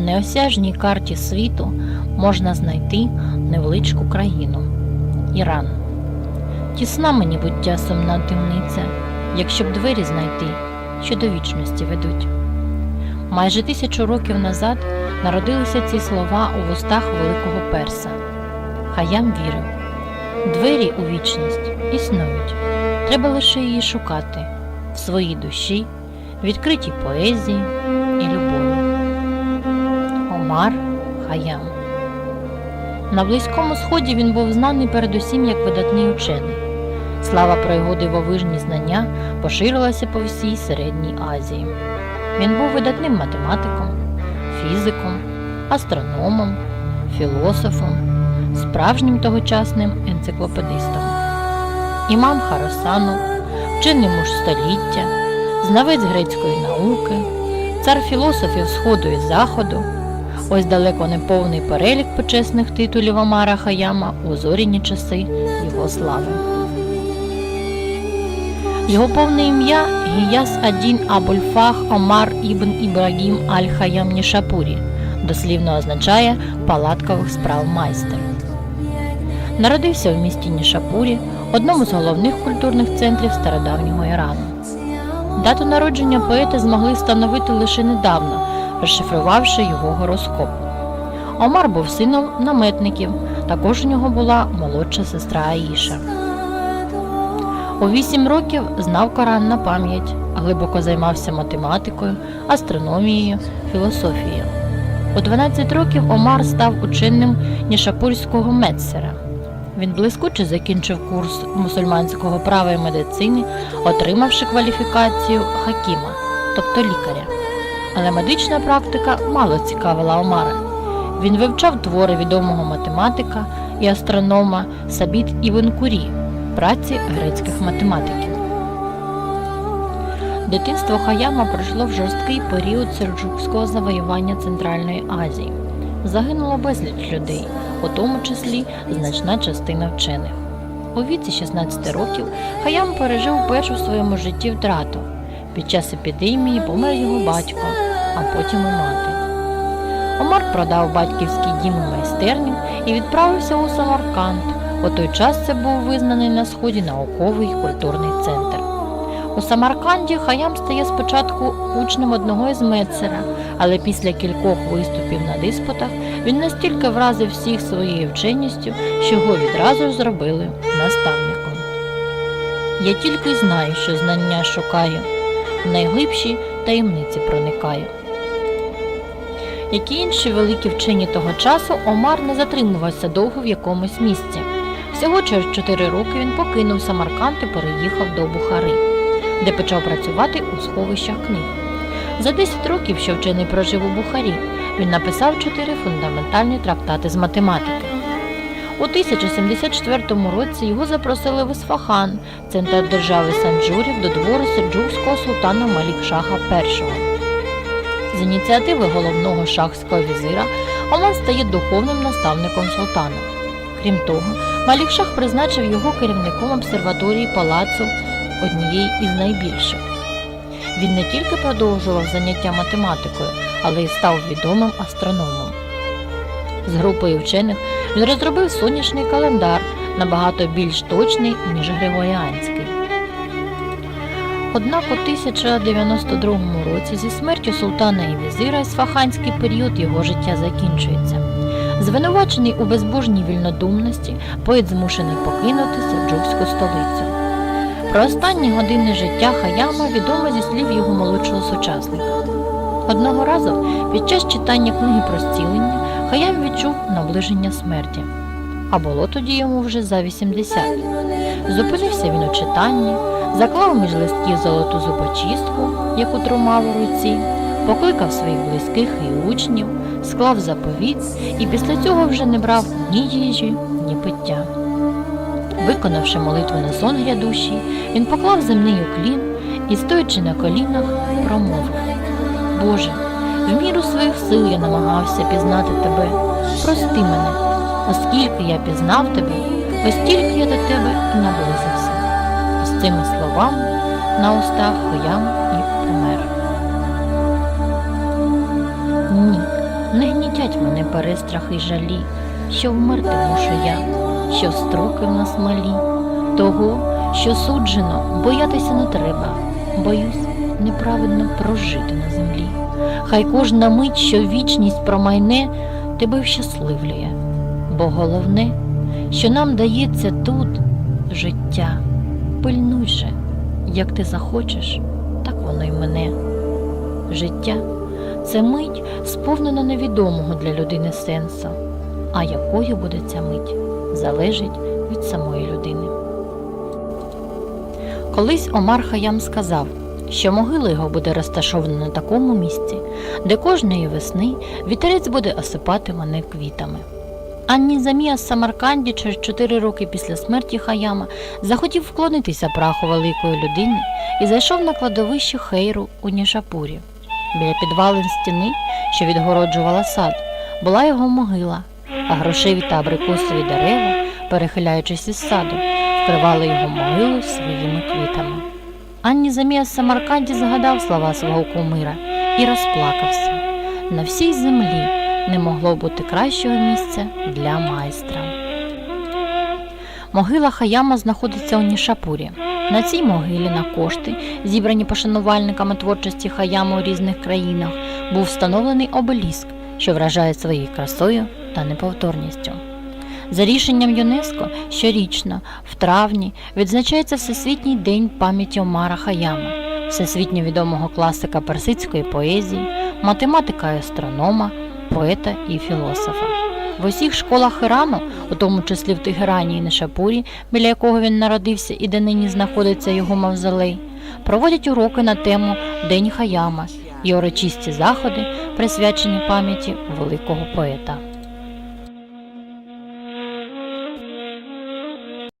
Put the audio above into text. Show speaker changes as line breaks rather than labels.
на неосяжній карті світу можна знайти невеличку країну Іран. Тісна мені буття сумна темниця, якщо б двері знайти, що до вічності ведуть. Майже тисячу років назад народилися ці слова у вустах великого перса. Хаям вірив. Двері у вічність існують. Треба лише її шукати в своїй душі, відкритій поезії і любові. Омар Хаям На Близькому Сході він був знаний передусім як видатний учений. Слава про його дивовижні знання поширилася по всій Середній Азії. Він був видатним математиком, фізиком, астрономом, філософом, справжнім тогочасним енциклопедистом. Імам Харасанов, вчений муж століття, знавець грецької науки, цар філософів Сходу і Заходу. Ось далеко не повний перелік почесних титулів Омара Хаяма у зоряні часи його слави. Його повне ім'я Гіяс Адін Абульфах Омар Ібн Ібрагім Аль-Хаям Нішапурі, дослівно означає палаткових справ майстер. Народився в місті Нішапурі, одному з головних культурних центрів стародавнього Ірану. Дату народження поета змогли встановити лише недавно, розшифрувавши його гороскоп. Омар був сином наметників, також у нього була молодша сестра Аїша. У вісім років знав Коран на пам'ять, глибоко займався математикою, астрономією, філософією. У 12 років Омар став ученим Нішапурського медсера. Він блискуче закінчив курс мусульманського права і медицини, отримавши кваліфікацію хакіма, тобто лікаря. Але медична практика мало цікавила Омара. Він вивчав твори відомого математика і астронома Сабіт Ібн Курі, праці грецьких математиків. Дитинство Хаяма пройшло в жорсткий період сельджукського завоювання Центральної Азії. Загинуло безліч людей, у тому числі значна частина вчених. У віці 16 років Хаям пережив першу в своєму житті втрату. Під час епідемії помер його батько, а потім і мати. Омар продав батьківський дім і майстерню і відправився у Самарканд. У той час це був визнаний на сході науковий культурний центр. У Самарканді Хаям стає спочатку учнем одного із медсера, але після кількох виступів на диспутах він настільки вразив всіх своєю вченістю, що його відразу зробили наставником. Я тільки знаю, що знання шукаю, в найглибші таємниці проникаю. Як і інші великі вчені того часу, Омар не затримувався довго в якомусь місці. Всього через 4 роки він покинув Самарканд і переїхав до Бухари, де почав працювати у сховищах книг. За 10 років, що вчений прожив у Бухарі, він написав чотири фундаментальні трактати з математики. У 1074 році його запросили в Ісфахан, центр держави Санджурів, до двору сельджукського султана Малік-Шаха І. З ініціативи головного шахського візира Оман стає духовним наставником султана. Крім того, Малік-Шах призначив його керівником обсерваторії палацу однієї із найбільших. Він не тільки продовжував заняття математикою, але й став відомим астрономом. З групою вчених він розробив сонячний календар, набагато більш точний, ніж Григоріанський. Однак у 1092 році зі смертю султана і візира Ісфаханський період його життя закінчується. Звинувачений у безбожній вільнодумності, поет змушений покинути Селджукську столицю. Про останні години життя Хаяма відомо зі слів його молодшого сучасника. Одного разу під час читання книги про зцілення Хаям відчув наближення смерті. А було тоді йому вже за 80. Зупинився він у читанні, заклав між листків золоту зубочистку, яку тримав у руці, покликав своїх близьких і учнів, склав заповіт і після цього вже не брав ні їжі, ні пиття. Виконавши молитву на сон грядущий, він поклав земний уклін і, стоячи на колінах, промовив Боже, в міру своїх сил я намагався пізнати тебе. Прости мене, оскільки я пізнав тебе, ось тільки я до тебе і наблизився. З цими словами на устах Хоям і помер. Ні, не гнітять мене перестрахи й жалі, що вмерти мушу я, що строки в нас малі, того, що суджено, боятися не треба, боюсь неправедно прожити на землі. Хай кожна мить, що вічність промайне, тебе вщасливлює, бо головне, що нам дається тут життя. Пильнуй же, як ти захочеш, так воно й мене. Життя це мить, сповнена невідомого для людини сенсу, а якою буде ця мить, залежить від самої людини. Колись Омар Хаям сказав, що могила його буде розташована на такому місці, де кожної весни вітерець буде осипати мене квітами. Анні Замія з Самарканді через чотири роки після смерті Хаяма захотів вклонитися праху великої людини і зайшов на кладовище Хейру у Нішапурі. Біля підвалин стіни, що відгороджувала сад, була його могила, а грошеві та абрикосові дерева, перехиляючись із саду, вкривали його могилу своїми квітами. Анні Замія Самарканді згадав слова свого кумира і розплакався. На всій землі не могло бути кращого місця для майстра. Могила Хаяма знаходиться у Нішапурі. На цій могилі на кошти, зібрані пошанувальниками творчості Хаяма у різних країнах, був встановлений обеліск, що вражає своєю красою та неповторністю. За рішенням ЮНЕСКО щорічно, в травні, відзначається Всесвітній день пам'яті Омара Хаяма, всесвітньо відомого класика персидської поезії, математика і астронома, поета і філософа. В усіх школах Ірану, у тому числі в Тегерані і Нешапурі, біля якого він народився і де нині знаходиться його мавзолей, проводять уроки на тему День Хаяма і урочисті заходи, присвячені пам'яті великого поета.